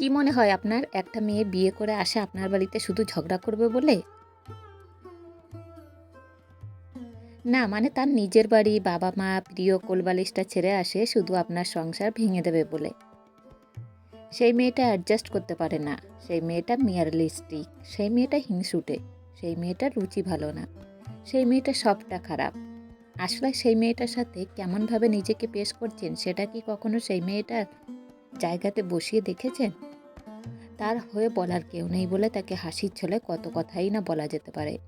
কি মনে হয় আপনার? একটা মেয়ে বিয়ে করে আসে আপনার বাড়িতে শুধু ঝগড়া করবে বলে? না মানে তার নিজের বাড়ি বাবা মা প্রিয় কোলবালিশটা ছেড়ে আসে, শুধু আপনার সংসার ভেঙে দেবে বলে। সেই মেয়েটা অ্যাডজাস্ট করতে পারে না। সেই মেয়েটা মিয়ারলিস্টিক। সেই মেয়েটা হিংসুটে। সেই মেয়েটার রুচি ভালো না। সেই মেয়েটা সবটা খারাপ। আসলে সেই মেয়েটার সাথে কেমনভাবে নিজেকে পেশ করছেন, সেটা কি কখনো সেই মেয়েটার জায়গাতে বসিয়ে দেখেছেন? তার হয়ে বলার কেউ নেই বলে তাকে হাসির ছলে কত কথাই না বলা যেতে পারে।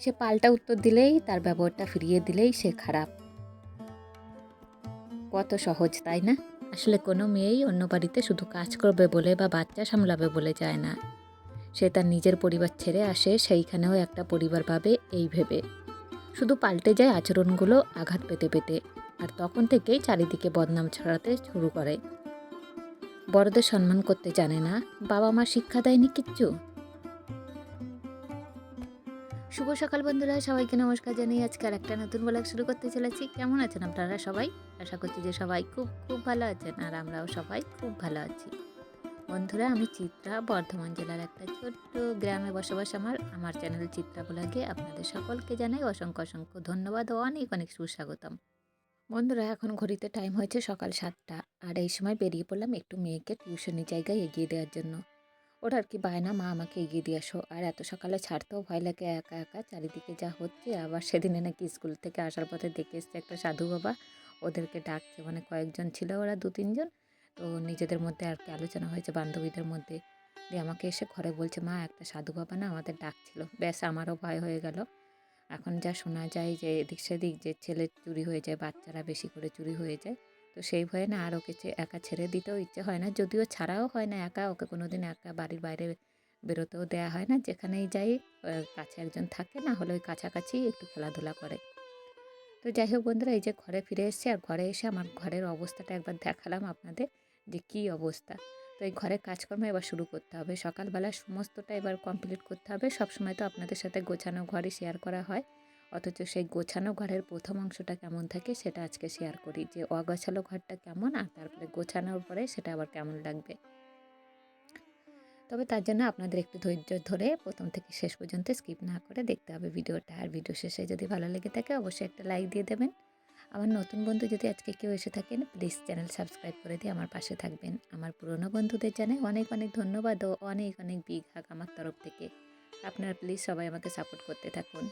সে পাল্টা উত্তর দিলেই, তার ব্যবহারটা ফিরিয়ে দিলেই সে খারাপ। কত সহজ, তাই না? আসলে কোনো মেয়েই অন্য বাড়িতে শুধু কাজ করবে বলে বা বাচ্চা সামলাবে বলে যায় না। সে তার নিজের পরিবার ছেড়ে আসে, সেইখানেও একটা পরিবার পাবে এই ভেবে। শুধু পাল্টে যায় আচরণগুলো আঘাত পেতে পেতে, আর তখন থেকেই চারিদিকে বদনাম ছড়াতে শুরু করে। বড়দের সম্মান করতে জানে না। বাবা মা শিক্ষা দেয়নি কিচ্ছু। শুভ সকাল বন্ধুরা, সবাইকে নমস্কার জানিয়ে আজকে আর একটা নতুন ব্লগ শুরু করতে চলেছি। কেমন আছেন আপনারা সবাই? আশা করছি যে সবাই খুব খুব ভালো আছেন আর আমরাও সবাই খুব ভালো আছি। বন্ধুরা, আমি চিত্রা, বর্ধমান জেলার একটা ছোট্ট গ্রামে বসবাস আমার। আমার চ্যানেল চিত্রা ব্লগে আপনাদের সকলকে জানাই অসংখ্য অসংখ্য ধন্যবাদ ও অনেক অনেক সুস্বাগতম। বন্ধুরা, এখন ঘড়িতে টাইম হয়েছে সকাল সাতটা। আর এই সময় বেরিয়ে পড়লাম একটু মেয়েকে টিউশনের জায়গায় এগিয়ে দেওয়ার জন্য। ওরা আর কি বায়না, মা, আমাকে এগিয়ে দিয়ে আসো। আর এত সকালে ছাড়তেও ভয় লাগে একা একা। চারিদিকে যা হচ্ছে, আবার সেদিনে নাকি স্কুল থেকে আসার পথে দেখে এসছে একটা সাধু বাবা। ওদেরকে ডাকছে মানে কয়েকজন ছিল ওরা, দু, তিনজন। তো নিজেদের মধ্যে আর কি আলোচনা হয়েছে বান্ধবীদের মধ্যে। দিয়ে আমাকে এসে ঘরে বলছে, মা, একটা সাধু বাবা না আমাদের ডাকছিল। ব্যাস, আমারও ভয় হয়ে গেল। এখন যা শোনা যায় যে এদিক সেদিক যে ছেলে চুরি হয়ে যায়, বাচ্চারা বেশি করে চুরি হয়ে যায় তো সেই ভয়ে না আর ওকে একা ছেড়ে দিতেও ইচ্ছে হয় না, যদিও ছাড়াও হয় না একা, ওকে কোনো দিন একা বাড়ির বাইরে বেরোতেও দেওয়া হয় না, যেখানেই যাই কাছে একজন থাকে, না হলে ওই কাছাকাছি একটু খেলাধুলা করে। তো যাই হোক বন্ধুরা, এই যে ঘরে ফিরে এসেছি, আর ঘরে এসে আমার ঘরের অবস্থাটা একবার দেখালাম আপনাদের যে কী অবস্থা। তো এই ঘরের কাজকর্ম এবার শুরু করতে হবে, সকালবেলা সমস্তটা এবার কমপ্লিট করতে হবে, সবসময় তো আপনাদের সাথে গোছানো ঘরে শেয়ার করা হয়। অথচ সেই গোছানো ঘরের প্রথম অংশটা কেমন থাকে সেটা আজকে শেয়ার করি। যে অগোছালো ঘরটা কেমন আর তারপরে গোছানোর পরে সেটা আবার কেমন লাগবে। তবে তার জন্য আপনাদের একটু ধৈর্য ধরে প্রথম থেকে শেষ পর্যন্ত স্কিপ না করে দেখতে হবে ভিডিওটা। আর ভিডিও শেষে যদি ভালো লেগে থাকে অবশ্যই একটা লাইক দিয়ে দেবেন। আমার নতুন বন্ধু যদি আজকে কেউ এসে থাকেন প্লিজ চ্যানেল সাবস্ক্রাইব করে দিয়ে আমার পাশে থাকবেন। আমার পুরনো বন্ধুদের জানাই অনেক অনেক ধন্যবাদ ও অনেক অনেক বিগ হাক আমার তরফ থেকে। আপনারা প্লিজ সবাই আমাকে সাপোর্ট করতে থাকুন।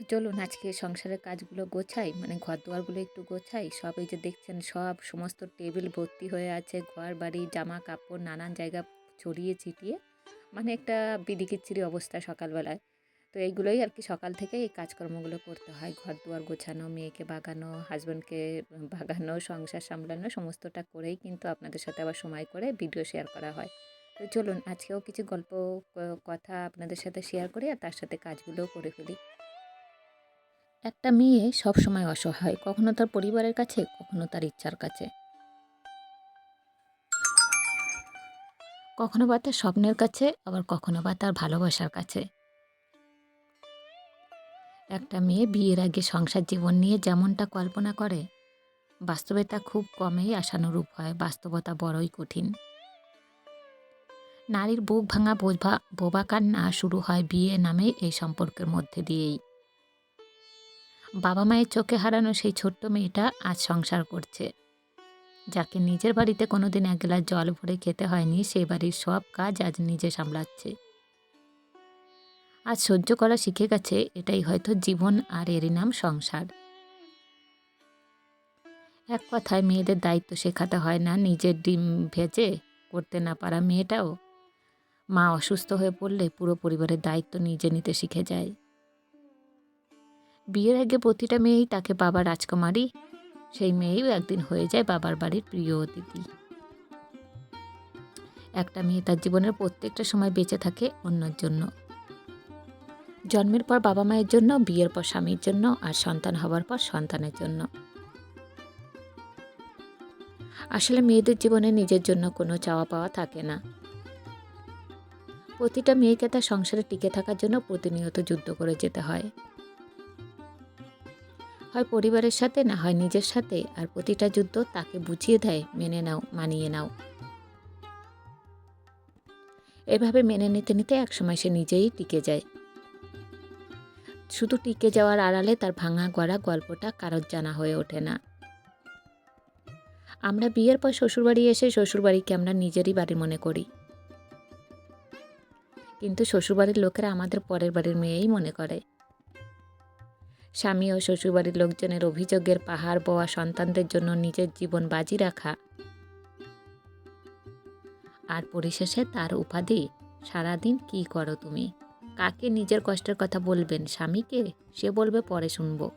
তো চলুন আজকে সংসারের কাজগুলো গোছাই মানে ঘর দুয়ারগুলো একটু গোছাই। সব এই যে দেখছেন, সব সমস্ত টেবিল ভর্তি হয়ে আছে ঘর বাড়ি জামা কাপড় নানান জায়গা ছড়িয়ে ছিটিয়ে। মানে একটা বিদিকিচ্ছিরি অবস্থা সকালবেলায়। তো এইগুলোই আর কি সকাল থেকে এই কাজকর্মগুলো করতে হয়। ঘর দুয়ার গোছানো, মেয়েকে বাগানো হাজব্যান্ডকে বাগানো, সংসার সামলানো, সমস্তটা করেই কিন্তু আপনাদের সাথে আবার সময় করে ভিডিও শেয়ার করা হয়। তো চলুন আজকেও কিছু গল্প কথা আপনাদের সাথে শেয়ার করি আর তার সাথে কাজগুলোও করে ফেলি। একটা মেয়ে সব সময় অসহায়, কখনো তার পরিবারের কাছে, কখনো তার ইচ্ছার কাছে। কখনো বা তার স্বপ্নের কাছে, আবার কখনো বা তার ভালোবাসার কাছে। একটা মেয়ে বিয়ের আগে সংসার জীবন নিয়ে যেমনটা কল্পনা করে, বাস্তবে তা খুব কমেই আশানুরূপ হয়, বাস্তবতা বড়ই কঠিন। নারীর বুক ভাঙা, বোঝা, বোবা কান্না শুরু হয় বিয়ে নামে এই সম্পর্কের মধ্যে দিয়েই। বাবা মায়ের চোখে হারানো সেই ছোট্ট মেয়েটা আজ সংসার করছে। যাকে নিজের বাড়িতে কোনোদিন এক গ্লাস জল ভরে খেতে হয়নি, সে বাড়ির সব কাজ আজ নিজে সামলাচ্ছে। আজ সহ্য করা শিখে গেছে, এটাই হয়তো জীবন আর এরই নাম সংসার। এক কথায় মেয়েদের দায়িত্ব শেখাতে হয় না, নিজের ডিম ভেজে করতে না পারা মেয়েটাও। মা অসুস্থ হয়ে পড়লে পুরো পরিবারের দায়িত্ব নিজে নিতে শিখে যায়। বিয়ের আগে প্রতিটা মেয়েই তাকে বাবা রাজকুমারী, সেই মেয়েও একদিন হয়ে যায় বাবার বাড়ির প্রিয় অতিথি। একটা মেয়ে তার জীবনের প্রত্যেকটা সময় বেঁচে থাকে অন্যর জন্য। জন্মের পর বাবা মায়ের জন্য, বিয়ের পর স্বামীর জন্য আর সন্তান হবার পর সন্তানের জন্য। আসলে মেয়েদের জীবনে নিজের জন্য কোনো চাওয়া পাওয়া থাকে না। প্রতিটা মেয়েকে তার সংসারে টিকে থাকার জন্য প্রতিনিয়ত যুদ্ধ করে যেতে হয়। হয় পরিবারের সাথে, না হয় নিজের সাথে, আর প্রতিটা যুদ্ধ তাকে বুঝিয়ে দেয়, মেনে নাও, মানিয়ে নাও। এভাবে মেনে নিতে নিতে একসময় সে নিজেই টিকে যায়। শুধু টিকে যাওয়ার আড়ালে তার ভাঙা গড়া গল্পটা কারোর জানা হয়ে ওঠে না। আমরা বিয়ের পর শ্বশুরবাড়ি এসে শ্বশুরবাড়িকে আমরা নিজেরই বাড়ি মনে করি। কিন্তু শ্বশুরবাড়ির লোকেরা আমাদের পরের বাড়ির মেয়েই মনে করে। স্বামী ও শ্বশুরবাড়ির লোকজনের অভিযোগের পাহাড় বোয়া সন্তানদের জন্য নিজের জীবন বাজি রাখা। আর পরিশেষে তার উপাধি, সারাদিন কি করো তুমি? কাকে নিজের কষ্টের কথা বলবেন, স্বামীকে? সে বলবে, পরে শুনব।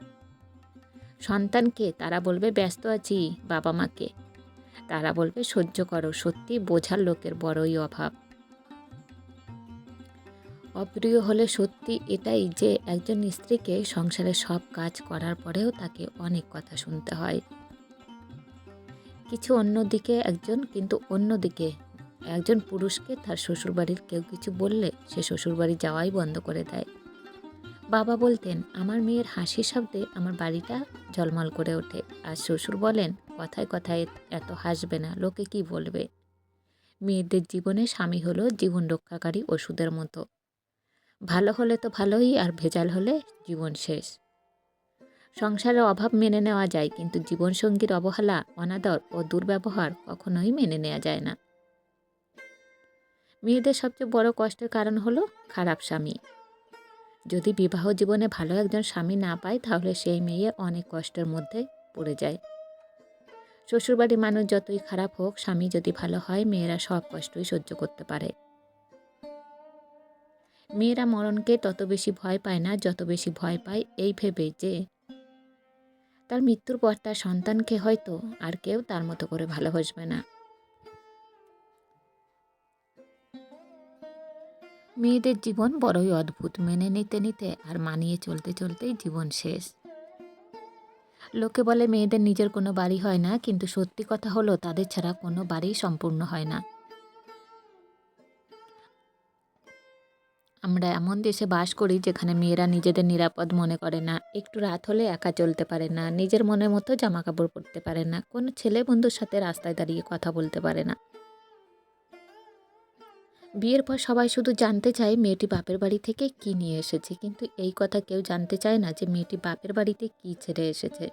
সন্তানকে তারা বলবে, ব্যস্ত আছি বাবা মাকে তারা বলবে, সহ্য করো, সত্যি বোঝার লোকের বড়ই অভাব। অপ্রিয় হলে সত্যি এটাই যে একজন স্ত্রীকে সংসারে সব কাজ করার পরেও তাকে অনেক কথা শুনতে হয়। কিছু অন্যদিকে একজন, কিন্তু অন্যদিকে একজন পুরুষকে তার শ্বশুরবাড়ির কেউ কিছু বললে সে শ্বশুরবাড়ি যাওয়াই বন্ধ করে দেয়। বাবা বলতেন, আমার মেয়ের হাসির শব্দে আমার বাড়িটা ঝলমল করে ওঠে। আর শ্বশুর বলেন, কথায় কথায় এত হাসবে না, লোকে কি বলবে? মেয়েদের জীবনে স্বামী হলো জীবন রক্ষাকারী ওষুধের মতো। ভালো হলে তো ভালোই আর ভেজাল হলে জীবন শেষ। সংসারের অভাব মেনে নেওয়া যায়, কিন্তু জীবনসঙ্গীর অবহেলা, অনাদর ও দুর্ব্যবহার কখনোই মেনে নেওয়া যায় না। মেয়েদের সবচেয়ে বড় কষ্টের কারণ হলো খারাপ স্বামী। যদি বিবাহ জীবনে ভালো একজন স্বামী না পায়, তাহলে সেই মেয়ে অনেক কষ্টের মধ্যে পড়ে যায়। শ্বশুরবাড়ির মানুষ যতই খারাপ হোক, স্বামী যদি ভালো হয়, মেয়েরা সব কষ্টই সহ্য করতে পারে। মেয়েরা মরণকে তত বেশি ভয় পায় না, যত বেশি ভয় পায় এই ভেবে যে তার মৃত্যুর পর তার সন্তানকে হয়তো আর কেউ তার মতো করে ভালোবাসবে না। মেয়েদের জীবন বড়ই অদ্ভুত, মেনে নিতে নিতে আর মানিয়ে চলতে চলতেই জীবন শেষ। লোকে বলে মেয়েদের নিজের কোনো বাড়ি হয় না, কিন্তু সত্যি কথা হলো তাদের ছাড়া কোনো বাড়ি সম্পূর্ণ হয় না। আমরা এমন দেশে বাস করি যেখানে মেয়েরা নিজেদের নিরাপদ মনে করে না। একটু রাত হলে একা চলতে পারে না, নিজের মনের মতো জামা কাপড় পরতে পারে না, কোনো ছেলে বন্ধুর সাথে রাস্তায় দাঁড়িয়ে কথা বলতে পারে না। বিয়ের পর সবাই শুধু জানতে চায় মেয়েটি বাপের বাড়ি থেকে কি নিয়ে এসেছে, কিন্তু এই কথা কেউ জানতে চায় না যে মেয়েটি বাপের বাড়িতে কি ছেড়ে এসেছে।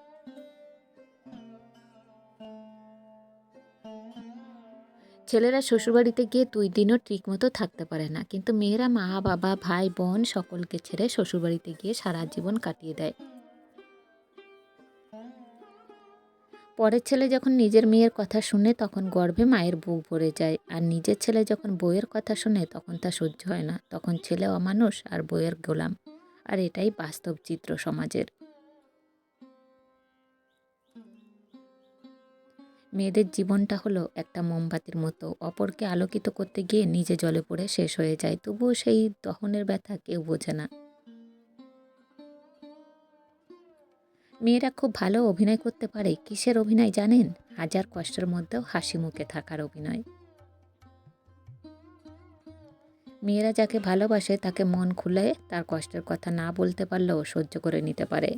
ছেলেরা শ্বশুরবাড়িতে গিয়ে দুই দিনও ঠিক মতো থাকতে পারে না। কিন্তু মেয়েরা মা, বাবা, ভাই, বোন সকলকে ছেড়ে শ্বশুরবাড়িতে গিয়ে সারা জীবন কাটিয়ে দেয়। পরের ছেলে যখন নিজের মেয়ের কথা শুনে তখন গর্ভে মায়ের বউ ভরে যায়। আর নিজের ছেলে যখন বইয়ের কথা শুনে তখন তা সহ্য হয় না। তখন ছেলে অমানুষ আর বইয়ের গোলাম। আর এটাই বাস্তব চিত্র সমাজের। মেয়েদের জীবনটা হলো একটা মোমবাতির মতো। অপরকে আলোকিত করতে গিয়ে নিজে জলে পড়ে শেষ হয়ে যায়। তবুও সেই দহনের ব্যথা কেউ বোঝে না। মেয়েরা খুব ভালো অভিনয় করতে পারে। কিসের অভিনয় জানেন? হাজার কষ্টের মধ্যেও হাসি মুখে থাকার অভিনয়। মেয়েরা যাকে ভালোবাসে তাকে মন খুলে তার কষ্টের কথা না বলতে পারলেও সহ্য করে নিতে পারে।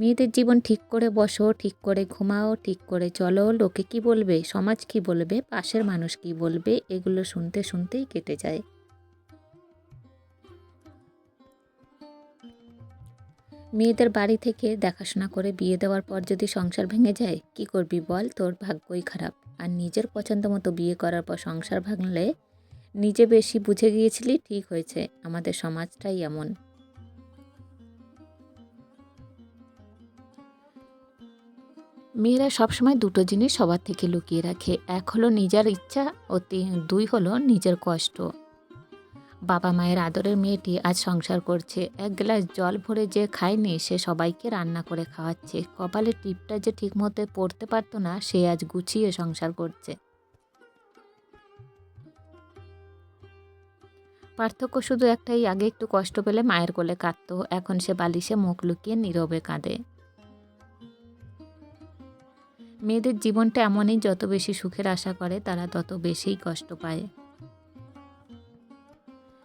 মেয়েদের জীবন ঠিক করে বসো, ঠিক করে ঘুমাও, ঠিক করে চলো। লোকে কি বলবে? সমাজ কি বলবে? পাশের মানুষ কি বলবে? এগুলো শুনতে শুনতেই কেটে যায়। মেয়েদের বাড়ি থেকে দেখাশোনা করে বিয়ে দেওয়ার পর যদি সংসার ভেঙে যায়, কি করবি বল? তোর ভাগ্যই খারাপ। আর নিজের পছন্দ মতো বিয়ে করার পর সংসার ভাঙলে নিজে বেশি বুঝে গিয়েছিলি? ঠিক হয়েছে। আমাদের সমাজটাই এমন। মেয়েরা সবসময় দুটো জিনিস সবার থেকে লুকিয়ে রাখে। এক হলো নিজের ইচ্ছা ও দুই হলো নিজের কষ্ট। বাবা মায়ের আদরের মেয়েটি আজ সংসার করছে। এক গ্লাস জল ভরে যে খায়নি, সে সবাইকে রান্না করে খাওয়াচ্ছে। কপালে টিপটা যে ঠিকমতো পড়তে পারতো না, সে আজ গুছিয়ে সংসার করছে। পার্থক্য শুধু একটাই, আগে একটু কষ্ট পেলে মায়ের কোলে কাঁদতো। এখন সে বালিশে মুখ লুকিয়ে নীরবে কাঁদে। মেয়েদের জীবনটা এমনই, যত বেশি সুখের আশা করে, তারা তত বেশিই কষ্ট পায়।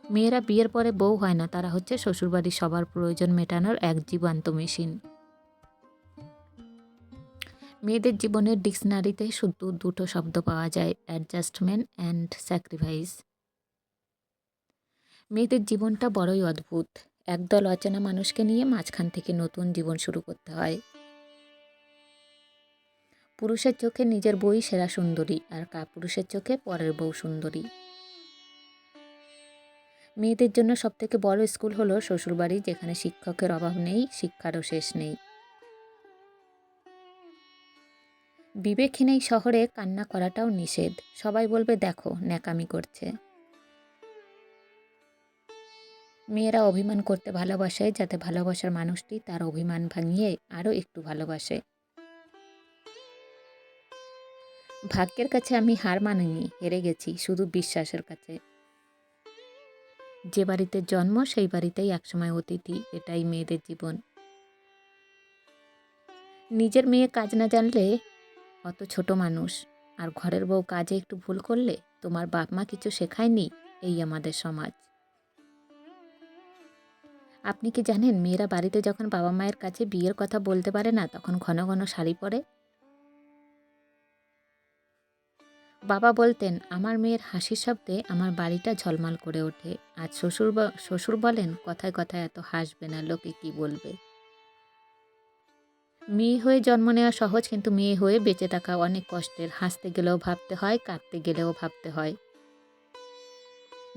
মেয়েরা বিয়ের পরে বউ হয় না, তারা হচ্ছে শ্বশুরবাড়ির সবার প্রয়োজন মেটানোর এক জীবান্ত মেশিন। মেয়েদের জীবনের ডিকশনারিতে শুধু দুটো শব্দ পাওয়া যায়, অ্যাডজাস্টমেন্ট অ্যান্ড স্যাক্রিফাইস। মেয়েদের জীবনটা বড়ই অদ্ভুত। একদল অচেনা মানুষকে নিয়ে মাঝখান থেকে নতুন জীবন শুরু করতে হয়। পুরুষের চোখে নিজের বই সেরা সুন্দরী আর কাপুরুষের চোখে পরের বউ সুন্দরী। মেয়েদের জন্য সবথেকে বড় স্কুল হলো শ্বশুরবাড়ি, যেখানে শিক্ষকের অভাব নেই, শিক্ষারও শেষ নেই। বিবেকহীন এই শহরে, কান্না করাটাও নিষেধ। সবাই বলবে, দেখো, ন্যাকামি করছে। মেয়েরা অভিমান করতে ভালোবাসে, যাতে ভালোবাসার মানুষটি তার অভিমান ভাঙিয়ে আরও একটু ভালোবাসে। ভাগ্যের কাছে আমি হার মানিনি, হেরে গেছি, শুধু বিশ্বাসের কাছে। যে বাড়িতে জন্ম, সেই বাড়িতেই একসময় অতিথি, এটাই মেয়েদের জীবন। নিজের মেয়ে কাজ না জানলে অত ছোট মানুষ, আর ঘরের বউ কাজে একটু ভুল করলে তোমার বাপ মা কিছু শেখায়নি, এই আমাদের সমাজ। আপনি কি জানেন, মেয়েরা বাড়িতে যখন বাবা মায়ের কাছে বিয়ের কথা বলতে পারে না, তখন ঘন ঘন শাড়ি পরে? বাবা বলতেন, আমার মেয়ের হাসির শব্দে আমার বাড়িটা ঝলমল করে ওঠে। আজ শ্বশুর শ্বশুর বলেন, কথায় কথায় এত হাসবে না, লোকে কি বলবে? মেয়ে হয়ে জন্ম নেওয়া সহজ, কিন্তু মেয়ে হয়ে বেঁচে থাকা অনেক কষ্টের। হাসতে গেলেও ভাবতে হয়, কাঁদতে গেলেও ভাবতে হয়।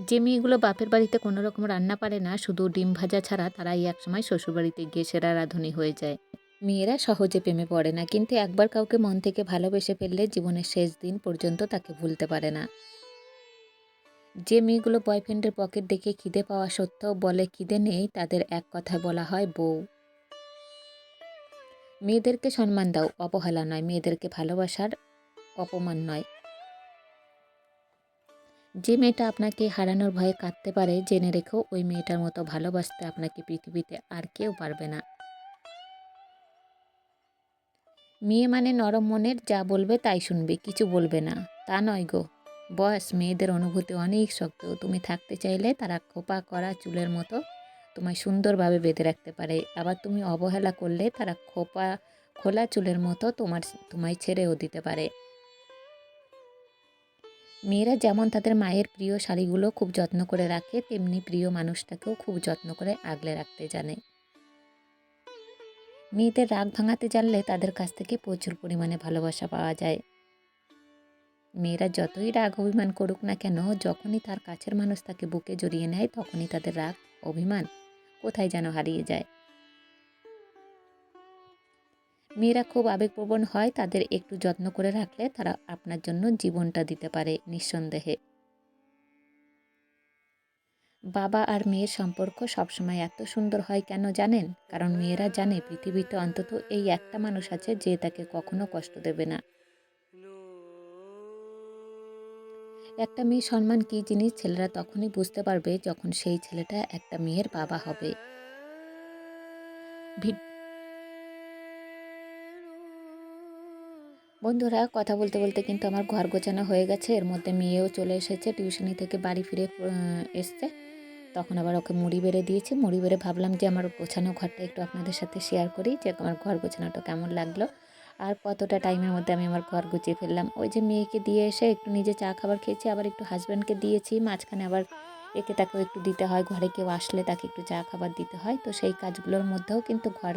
যে মেয়েগুলো বাপের বাড়িতে কোনো রকম রান্না পারে না, শুধু ডিম ভাজা ছাড়া তারাই একসময় শ্বশুরবাড়িতে গিয়ে সেরা রাঁধুনি হয়ে যায়। মেয়েরা সহজে প্রেমে পড়ে না। কিন্তু একবার কাউকে মন থেকে ভালোবেসে ফেললে জীবনের শেষ দিন পর্যন্ত তাকে ভুলতে পারে না। যে মেয়েগুলো বয়ফ্রেন্ডের পকেট দেখে খিদে পাওয়া সত্ত্বেও বলে, খিদে নেই, তাদের এক কথায় বলা হয় বউ। মেয়েদেরকে সম্মান দাও, অবহেলা নয়। মেয়েদেরকে ভালোবাসার অপমান নয়। যে মেয়েটা আপনাকে হারানোর ভয়ে কাঁদতে পারে, জেনে রেখেও ওই মেয়েটার মতো ভালোবাসতে আপনাকে পৃথিবীতে আর কেউ পারবে না। মেয়ে মানে নরম মনের, যা বলবে তাই শুনবে, কিছু বলবে না। তা নয় গো। বয়স মেয়েদের অনুভূতি অনেক শক্ত। তুমি থাকতে চাইলে তারা খোপা করা চুলের মতো তোমায় সুন্দরভাবে বেঁধে রাখতে পারে। আবার তুমি অবহেলা করলে তারা খোপা, খোলা চুলের মতো তোমার, তোমায় ছেড়েও দিতে পারে। মেয়েরা যেমন তাদের মায়ের প্রিয় শাড়িগুলো খুব যত্ন করে রাখে, তেমনি প্রিয় মানুষটাকেও খুব যত্ন করে আগলে রাখতে জানে। মেয়েদের রাগ ভাঙাতে জানলে তাদের কাছ থেকে প্রচুর পরিমাণে ভালোবাসা পাওয়া যায়। মেয়েরা যতই রাগ অভিমান করুক না কেন, যখনই তার কাছের মানুষ তাকে বুকে জড়িয়ে নেয়, তখনই তাদের রাগ, অভিমান কোথায় যেন হারিয়ে যায়। মেয়েরা খুব আবেগপ্রবণ হয়, তাদের একটু যত্ন করে রাখলে তারা আপনার জন্য জীবনটা দিতে পারে নিঃসন্দেহে। বাবা আর মেয়ের সম্পর্ক সবসময় এত সুন্দর হয় কেন জানেন? কারণ মেয়েরা জানে পৃথিবীতে অন্তত এই একটা মানুষ আছে যে তাকে কখনো কষ্ট দেবে না। একটা মেয়ে সম্মান কী জিনিস ছেলেরা তখনই বুঝতে পারবে যখন সেই ছেলেটা একটা মেয়ের বাবা হবে। বন্ধুরা, কথা বলতে বলতে কিন্তু আমার ঘর গোছানো হয়ে গেছে। এর মধ্যে মেয়েও চলে এসেছে। টিউশনি থেকে বাড়ি ফিরে এসছে। তখন আবার ওকে মুড়ি বেড়ে দিয়েছি। মুড়ি বেড়ে ভাবলাম যে আমার গোছানো ঘরটা একটু আপনাদের সাথে শেয়ার করি, যে আমার ঘর গোছানোটা কেমন লাগল। আর কতটা টাইমের মধ্যে আমি আমার ঘর গুছিয়ে ফেললাম। ওই যে মেয়েকে দিয়ে এসে একটু নিজে চা খাবার খেয়েছি, আবার একটু হাজব্যান্ডকে দিয়েছি। মাঝখানে আবার একে তাকেও একটু দিতে হয়, ঘরে কেউ আসলে তাকে একটু চা খাবার দিতে হয়। তো সেই কাজগুলোর মধ্যেও কিন্তু ঘর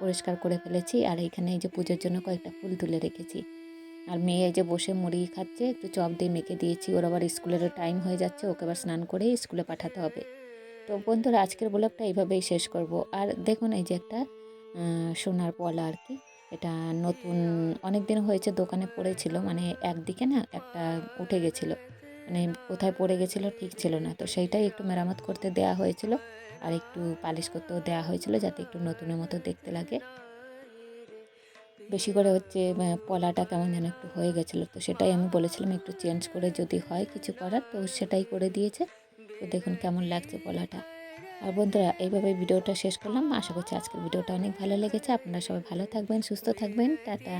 পরিষ্কার করে ফেলেছি। আর এখানে এই যে পুজোর জন্য কয়েকটা ফুল তুলে রেখেছি। আর মেয়ে যে বসে মুড়ি খাচ্ছে, একটু চপ দিয়ে মেখে দিয়েছি। ওর আবার স্কুলেরও টাইম হয়ে যাচ্ছে, ওকে আবার স্নান করে স্কুলে পাঠাতে হবে। তো বন্ধুরা, আজকের ব্লগটা এইভাবেই শেষ করব। আর দেখুন এই যে একটা সোনার পলা আর কি, এটা নতুন অনেক দিন হয়েছে দোকানে পড়েছিল মানে একদিকে না একটা উঠে গেছিল মানে কোথায় পড়ে গেছিল ঠিক ছিল না। তো সেইটাই একটু মেরামত করতে দেয়া হয়েছিল, আর একটু পালিশ করতেও দেওয়া হয়েছিল যাতে একটু নতুনের মতো দেখতে লাগে। বেশি করে হচ্ছে পলাটা কেমন যেন একটু হয়ে গেছিল। তো সেটাই আমি বলেছিলাম একটু চেঞ্জ করে যদি হয় কিছু করার, তো সেটাই করে দিয়েছে। তো দেখুন কেমন লাগছে পলাটা। আর বন্ধুরা, এইভাবে ভিডিওটা শেষ করলাম। আশা করছি আজকের ভিডিওটা অনেক ভালো লেগেছে। আপনারা সবাই ভালো থাকবেন, সুস্থ থাকবেন। টাটা।